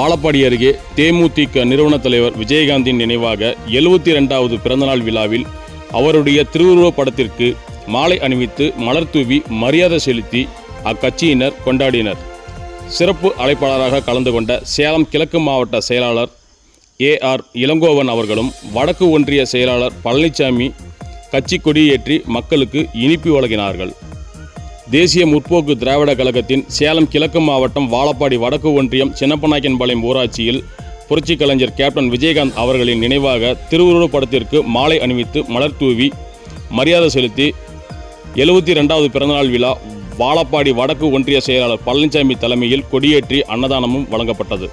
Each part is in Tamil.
வாழப்பாடி அருகே தேமுதிக நிறுவன தலைவர் விஜயகாந்தின் நினைவாக எழுபத்தி ரெண்டாவது பிறந்தநாள் விழாவில் அவருடைய திருவுருவப் படத்திற்கு மாலை அணிவித்து மலர் தூவி மரியாதை செலுத்தி அக்கட்சியினர் கொண்டாடினர். சிறப்பு அழைப்பாளராக கலந்து கொண்ட சேலம் கிழக்கு மாவட்ட செயலாளர் ஏ ஆர் இளங்கோவன் அவர்களும் வடக்கு ஒன்றிய செயலாளர் பழனிசாமி கட்சி கொடியேற்றி மக்களுக்கு இனிப்பு வழங்கினார்கள். தேசிய முற்போக்கு திராவிட கழகத்தின் சேலம் கிழக்கு மாவட்டம் வாழப்பாடி வடக்கு ஒன்றியம் சின்னப்பநாயக்கன்பாளையம் ஊராட்சியில் புரட்சி கலைஞர் கேப்டன் விஜயகாந்த் அவர்களின் நினைவாக திருவுருவப் படத்திற்கு மாலை அணிவித்து மலர் தூவி மரியாதை செலுத்தி எழுபத்தி ரெண்டாவது பிறந்தநாள் விழா வாழப்பாடி வடக்கு ஒன்றிய செயலாளர் பழனிசாமி தலைமையில் கொடியேற்றி அன்னதானமும் வழங்கப்பட்டது.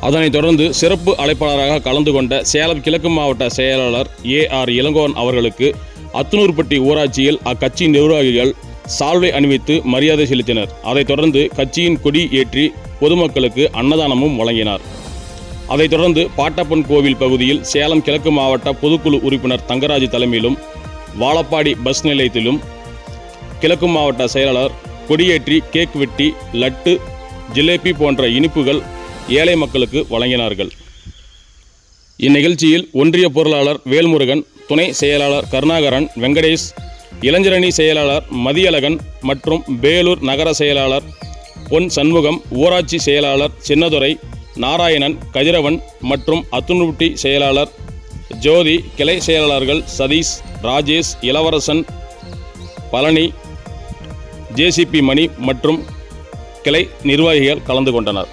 அதனைத் தொடர்ந்து சிறப்பு அழைப்பாளராக கலந்து கொண்ட சேலம் கிழக்கு மாவட்ட செயலாளர் ஏ ஆர் இளங்கோவன் அவர்களுக்கு அத்துனூர்பட்டி ஊராட்சியில் அக்கட்சி நிர்வாகிகள் சால்வை அணிவித்து மரியாதை செலுத்தினர். அதைத் தொடர்ந்து கட்சியின் கொடி ஏற்றி பொதுமக்களுக்கு அன்னதானமும் வழங்கினார். அதைத் தொடர்ந்து பாட்டப்பன் கோவில் பகுதியில் சேலம் கிழக்கு மாவட்ட பொதுக்குழு உறுப்பினர் தங்கராஜ் தலைமையிலும் வாழப்பாடி பஸ் நிலையத்திலும் கிழக்கு மாவட்ட செயலாளர் கொடியேற்றி கேக் வெட்டி லட்டு ஜிலேபி போன்ற இனிப்புகள் ஏழை மக்களுக்கு வழங்கினார்கள். இந்நிகழ்ச்சியில் ஒன்றிய பொருளாளர் வேல்முருகன் துணை செயலாளர் கருணாகரன் வெங்கடேஷ் இளைஞரணி செயலாளர் மதியழகன் மற்றும் வேலூர் நகர செயலாளர் பொன் சண்முகம் ஊராட்சி செயலாளர் சின்னதுரை நாராயணன் கதிரவன் மற்றும் அத்துணுட்டி செயலாளர் ஜோதி கிளை செயலாளர்கள் சதீஷ் ராஜேஷ் இளவரசன் பழனி ஜேசிபி மணி மற்றும் கிளை நிர்வாகிகள் கலந்து கொண்டனர்.